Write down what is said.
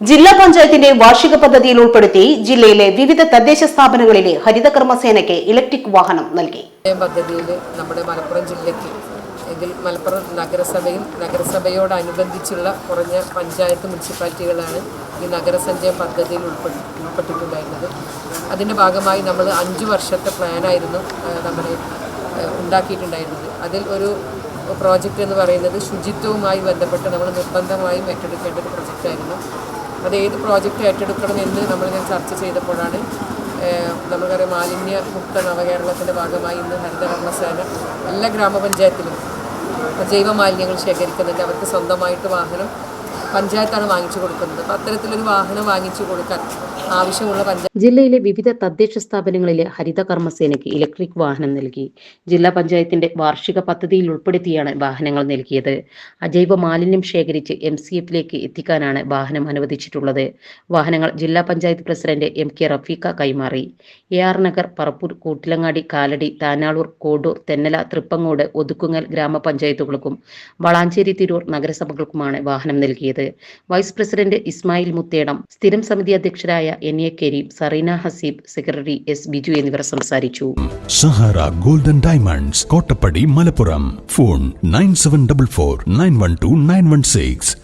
ജില്ലാ പഞ്ചായത്തിന്റെ വാർഷിക പദ്ധതിയിൽ ഉൾപ്പെടുത്തി ജില്ലയിലെ വിവിധ തദ്ദേശ സ്ഥാപനങ്ങളിലെ ഹരിതകർമ്മസേനയ്ക്ക് ഇലക്ട്രിക് വാഹനം നൽകി. പദ്ധതിയിൽ നമ്മുടെ മലപ്പുറം ജില്ലയ്ക്ക് ഇതിൽ മലപ്പുറം നഗരസഭയും നഗരസഭയോടനുബന്ധിച്ചുള്ള കുറഞ്ഞ പഞ്ചായത്ത് മുനിസിപ്പാലിറ്റികളാണ് ഈ നഗരസഞ്ചയ പദ്ധതിയിൽ ഉൾപ്പെടു ഉൾപ്പെട്ടിട്ടുണ്ടായിരുന്നത്. അതിന്റെ ഭാഗമായി നമ്മൾ അഞ്ച് വർഷത്തെ പ്ലാനായിരുന്നു നമ്മൾ ഉണ്ടാക്കിയിട്ടുണ്ടായിരുന്നത്. അതിൽ ഒരു പ്രോജക്റ്റ് എന്ന് പറയുന്നത് ശുചിത്വവുമായി ബന്ധപ്പെട്ട് നമ്മൾ നിർബന്ധമായും ഏറ്റെടുക്കേണ്ട ഒരു പ്രൊജക്റ്റായിരുന്നു. അത് ഏത് പ്രോജക്റ്റ് ഏറ്റെടുക്കണം എന്ന് ഞാൻ ചർച്ച ചെയ്തപ്പോഴാണ് നമുക്കറിയാം മാലിന്യ മുക്ത നവകേരളത്തിന്റെ ഭാഗമായി ഇന്ന് ഹരിതകർമ്മസേന എല്ലാ ഗ്രാമപഞ്ചായത്തിലും ജൈവ മാലിന്യങ്ങൾ ശേഖരിക്കുന്നുണ്ട്. അവർക്ക് സ്വന്തമായിട്ട് വാഹനം പഞ്ചായത്താണ് വാങ്ങിച്ചു കൊടുക്കുന്നത്. അപ്പോൾ അത്തരത്തിലൊരു വാഹനം വാങ്ങിച്ചു കൊടുക്കാൻ ആവശ്യമുള്ള പഞ്ചായത്ത് ജില്ലയിലെ വിവിധ തദ്ദേശ സ്ഥാപനങ്ങളിലെ ഹരിത കർമ്മസേനയ്ക്ക് ഇലക്ട്രിക് വാഹനം നൽകി. ജില്ലാ പഞ്ചായത്തിന്റെ വാർഷിക പദ്ധതിയിൽ ഉൾപ്പെടുത്തിയാണ് വാഹനങ്ങൾ നൽകിയത്. അജൈവ മാലിന്യം ശേഖരിച്ച് എം സി എഫിലേക്ക് എത്തിക്കാനാണ് വാഹനം അനുവദിച്ചിട്ടുള്ളത്. വാഹനങ്ങൾ ജില്ലാ panchayat president M K Rafeeqa കൈമാറി. എ ആർ നഗർ പറപ്പൂർ കൂട്ടിലങ്ങാടി കാലടി താനാളൂർ കോഡൂർ തെന്നല തൃപ്പങ്ങോട് ഒതുക്കുങ്ങൽ ഗ്രാമപഞ്ചായത്തുകൾക്കും വളാഞ്ചേരി തിരൂർ നഗരസഭകൾക്കുമാണ് വാഹനം നൽകിയത്. വൈസ് പ്രസിഡന്റ് ഇസ്മായിൽ മുത്തേടം സ്ഥിരം സമിതി അധ്യക്ഷരായ N A Kareem Sareena Haseeb secretary S Biju എന്നിവർ സംസാരിച്ചു. Sahara golden diamonds Kottappadi Malappuram. Phone nine seven double four nine one two nine one six.